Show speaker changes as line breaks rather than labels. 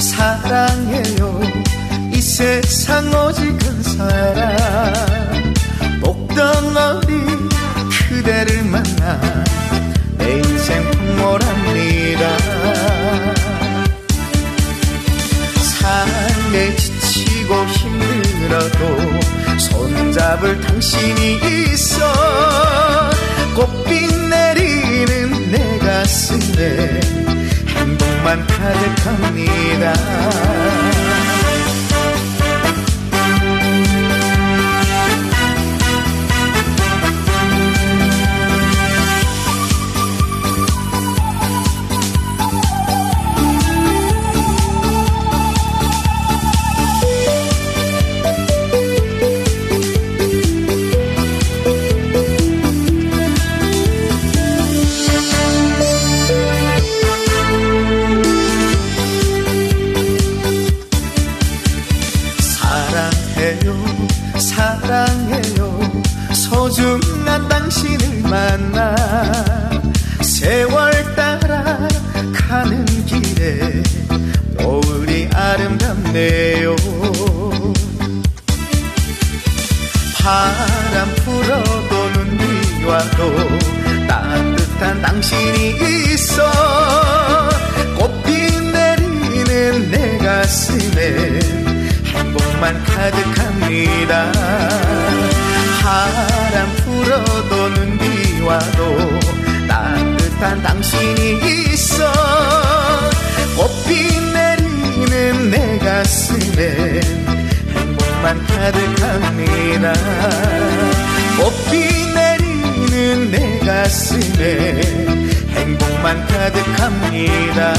사랑해요. 이 세상 오직 한 사람 복덩어리 그대를 만나 내 인생 풍모랍니다. 삶에 지치고 힘들어도 손잡을 당신이 있어. 꽃빛 내리 행복만 가 사랑해요. 소중한 당신을 만나 세월 따라 가는 길에 노을이 아름답네요. 바람 불어도 눈이 와도 따뜻한 당신이 있어 만 가득합니다. 바람 불어도 눈이 와도 따뜻한 당신이 있어. 꽃비 내리는 내 가슴에 행복만 가득합니다. 꽃비 내리는 내 가슴에 행복만 가득합니다